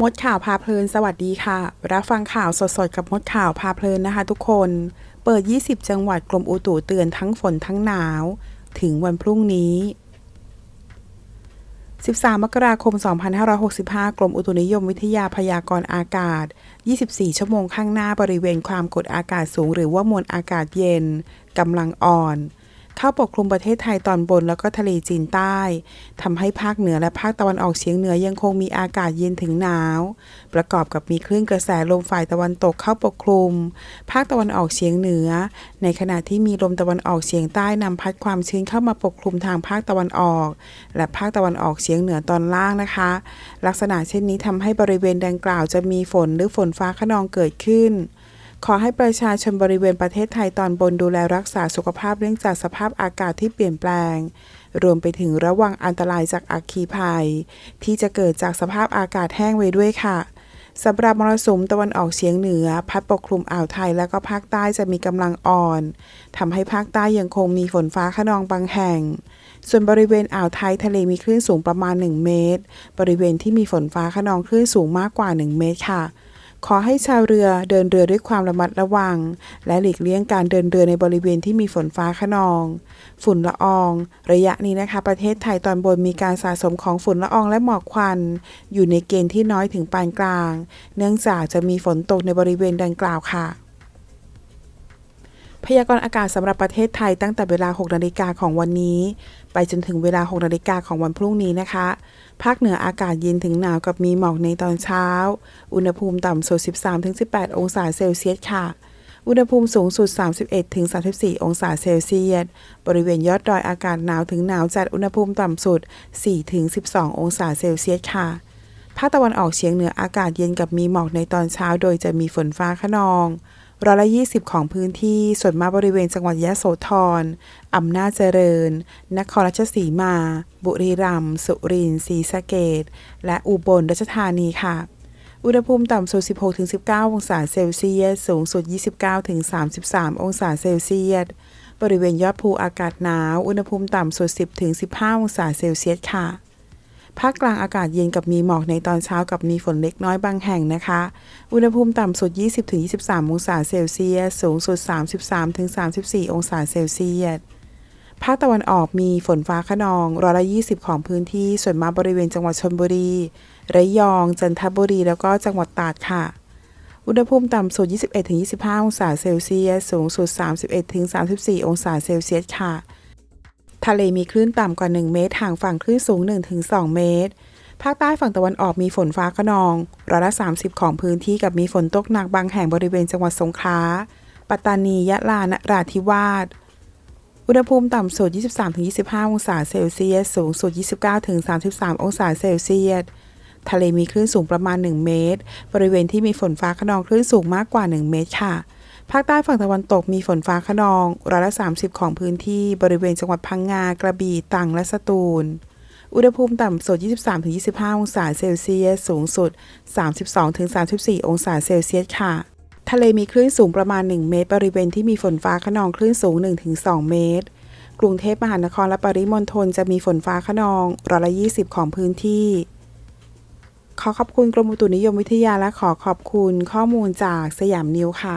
มดข่าวพาเพลินสวัสดีค่ะ รับฟังข่าวสดๆ กับมดข่าวพาเพลินนะคะทุกคน เปิด 20 จังหวัดกรมอุตุเตือนทั้งฝนทั้งหนาว ถึงวันพรุ่งนี้ 13 มกราคม 2565 กรมอุตุนิยมวิทยาพยากรณ์อากาศ 24 ชั่วโมงข้างหน้าบริเวณความกดอากาศสูง หรือว่ามวลอากาศเย็นกำลังอ่อน เข้าปกคลุมประเทศไทยตอนบนแล้วก็ทะเลจีนใต้ทำให้ภาคเหนือและภาคตะวันออกเฉียงเหนือยังคงมีอากาศเย็นถึงหนาว ประกอบกับมีคลื่นกระแสลมฝ่ายตะวันตกเข้าปกคลุม ภาคตะวันออกเฉียงเหนือ ในขณะที่มีลมตะวันออกเฉียงใต้นำพัดความชื้นเข้ามาปกคลุมทางภาคตะวันออก และภาคตะวันออกเฉียงเหนือตอนล่างนะคะ ลักษณะเช่นนี้ทำให้บริเวณดังกล่าวจะมีฝนหรือฝนฟ้าขนองเกิดขึ้น ขอให้ประชาชนบริเวณประเทศไทยตอนบนดูแลรักษาสุขภาพเนื่องจากสภาพอากาศที่เปลี่ยนแปลง รวมไปถึงระวังอันตรายจากอัคคีภัย ที่จะเกิดจากสภาพอากาศแห้งไว้ด้วยค่ะสำหรับมรสุมตะวันออกเฉียงเหนือ พัดปกคลุมอ่าวไทยและก็ภาคใต้จะมีกำลังอ่อนทำให้ภาคใต้ยังคงมีฝนฟ้าขนองบางแห่ง ส่วนบริเวณอ่าวไทยทะเลมีคลื่นสูงประมาณ 1 เมตร บริเวณที่มีฝนฟ้าขนองคลื่นสูงมากกว่า 1 เมตรค่ะ ขอให้ชาวเรือเดินเรือด้วยความระมัดระวัง และหลีกเลี่ยงการเดินเรือในบริเวณที่มีฝนฟ้าขนอง ฝุ่นละออง ระยะนี้นะคะ ประเทศไทยตอนบนมีการสะสมของฝุ่นละอองและหมอกควัน อยู่ในเกณฑ์ที่น้อยถึงปานกลาง เนื่องจากจะมีฝนตกในบริเวณดังกล่าวค่ะ พยากรณ์อากาศสำหรับประเทศไทยตั้งแต่เวลา 6 นาฬิกาของวันนี้ ไปจนถึงเวลา 6 นาฬิกาของวันพรุ่งนี้นะคะ ภาคเหนืออากาศเย็นถึงหนาวกับมีหมอกในตอนเช้า อุณหภูมิต่ำสุด 13-18 องศาเซลเซียสค่ะ อุณหภูมิสูงสุด 31-34 องศาเซลเซียส บริเวณยอดดอยอากาศหนาวถึงหนาวจัดอุณหภูมิต่ำสุด 4-12 องศาเซลเซียสค่ะ ภาคตะวันออกเฉียงเหนืออากาศเย็นกับมีหมอกในตอนเช้า โดยจะมีฝนฟ้าขนอง ร้อยละ20ของพื้นที่ส่วนมากบริเวณจังหวัดยะโสธรอำนาจเจริญ นครราชสีมา บุรีรัมย์สุรินทร์ศรีสะเกษและอุบลราชธานีค่ะ อุณหภูมิต่ำสุด 16-19 องศาเซลเซียส สูงสุด 29-33 องศาเซลเซียส บริเวณยอดภูอากาศหนาว อุณหภูมิต่ำสุด 10-15 องศาเซลเซียสค่ะ ภาคกลางอากาศเย็นกับมีหมอกในตอนเช้ากับมีฝนเล็กน้อยบางแห่งนะคะ อุณหภูมิต่ำสุด 20-23 องศาเซลเซียส สูงสุด 33-34 องศาเซลเซียสภาคตะวันออกมีฝนฟ้าขนองร้อยละ20ของพื้นที่ส่วนมากบริเวณจังหวัดชลบุรี ระยอง จันทบุรี แล้วก็จังหวัดตราดค่ะ อุณหภูมิต่ำสุด 21-25 องศาเซลเซียส สูงสุด 31-34 องศาเซลเซียสค่ะ ทะเลมีคลื่นต่ำกว่า 1 เมตรห่างฝั่งคลื่นสูง 1-2 เมตร ภาคใต้ฝั่งตะวันออกมีฝนฟ้าขนองร้อยละ 30 ของพื้นที่กับมีฝนตกหนักบางแห่งบริเวณจังหวัดสงขลา ปัตตานี ยะลา นราธิวาส อุณหภูมิต่ำสุด 23-25 องศาเซลเซียส สูงสุด 29-33 องศาเซลเซียส ทะเลมีคลื่นสูงประมาณ 1 เมตร บริเวณที่มีฝนฟ้าขนองคลื่นสูงมากกว่า 1 เมตรค่ะ ภาคใต้ฝั่งตะวันตกมีฝนฟ้าขนองร้อยละ 30 ของพื้นที่บริเวณจังหวัดพังงากระบี่ตรังและสตูล อุณหภูมิต่ำสุด 23-25 องศาเซลเซียส สูงสุด 32-34 องศาเซลเซียสค่ะ ทะเลมีคลื่นสูงประมาณ 1 เมตร บริเวณที่มีฝนฟ้าขนองคลื่นสูง 1-2 เมตร กรุงเทพมหานครและปริมณฑลจะมีฝนฟ้าขนองร้อยละ 20 ของพื้นที่ขอขอบคุณกรมอุตุนิยมวิทยาและขอขอบคุณข้อมูลจากสยามนิวค่ะ